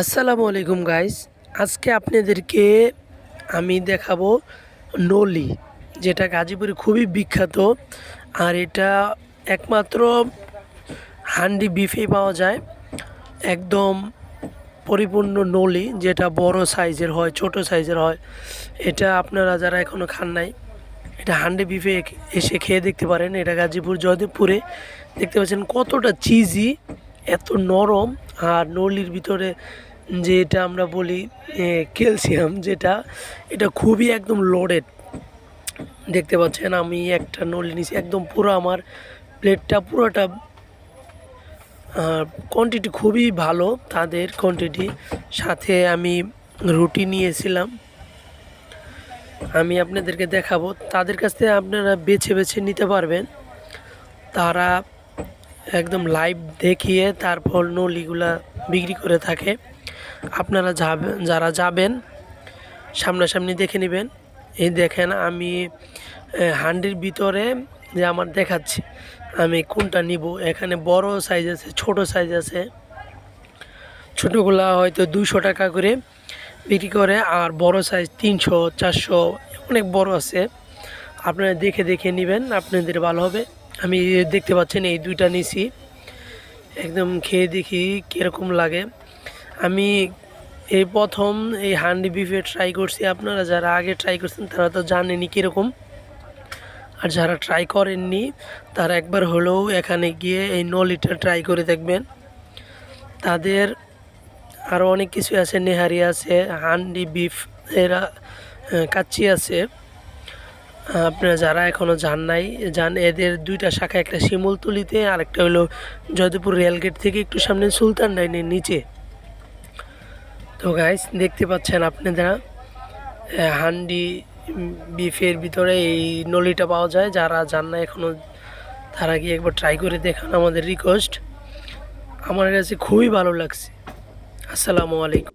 আসসালামু আলাইকুম গাইস আজকে আপনাদেরকে আমি দেখাবো নলি, যেটা গাজীপুরে খুবই বিখ্যাত। আর এটা একমাত্র হান্ডি বিফে পাওয়া যায়। একদম পরিপূর্ণ নলি, যেটা বড় সাইজের হয়, ছোট সাইজের হয়। এটা আপনারা যারা এখনও খান নাই, এটা হান্ডি বিফে এসে খেয়ে দেখতে পারেন। এটা গাজীপুর, জয়দেবপুরে। দেখতে পাচ্ছেন কতটা চিজি এত নরম। আর নলির ভিতরে যেটা আমরা বলি ক্যালসিয়াম, যেটা, এটা খুবই একদম লোডেড দেখতে পাচ্ছেন, আমি একটা নলি নিছি একদম পুরো আমার প্লেটটা পুরোটা কোয়ান্টিটি খুবই ভালো, তাদের কোয়ান্টিটি সাথে আমি রুটি নিয়েছিলাম। আমি আপনাদেরকে দেখাবো, তাদের কাছ থেকে আপনারা বেছে বেছে নিতে পারবেন। তারা একদম লাইভ দেখিয়ে তারপর নলিগুলা বিক্রি করে থাকে। আপনারা যাবেন যারা যাবেন, সামনাসামনি দেখে নেবেন। এই দেখেন আমি হান্ডির ভিতরে যে আমার দেখাচ্ছি, আমি কোনটা নিব? এখানে বড় সাইজ আছে, ছোট সাইজ আছে। ছোটোগুলা হয়তো দুশো টাকা করে বিক্রি করে, আর বড় সাইজ তিনশো, চারশো, অনেক বড় আছে। আপনারা দেখে দেখে নেবেন, আপনাদের ভালো হবে। আমি দেখতে পাচ্ছেন এই দুইটা নিছি। একদম খেয়ে দেখি কীরকম লাগে। আমি এই প্রথম এই হান্ডি বিফে ট্রাই করছি। আপনারা যারা আগে ট্রাই করছেন, তারা তো জানেনি কীরকম। আর যারা ট্রাই করেননি, তারা একবার হলেও এখানে গিয়ে এই নলিটা ট্রাই করে দেখবেন। তাদের আরও অনেক কিছু আছে, নেহারি আছে, হান্ডি বিফ, এরা কাচ্চি আছে। আপনারা যারা এখনও যান নাই, যান, এদের দুইটা শাখা, একটা শিমুলতলিতে, আরেকটা হলো জয়দেবপুর রেলগেট থেকে একটু সামনে সুলতান লাইনের নিচে। তো গাইস দেখতে পাচ্ছেন আপনারা হান্ডি বিফের ভিতরে এই নলিটা পাওয়া যায়। যারা যান না এখনও তারা গিয়ে একবার ট্রাই করে দেখান আমাদের রিকোয়েস্ট আমার কাছে খুবই ভালো লাগছে। আসসালামু আলাইকুম।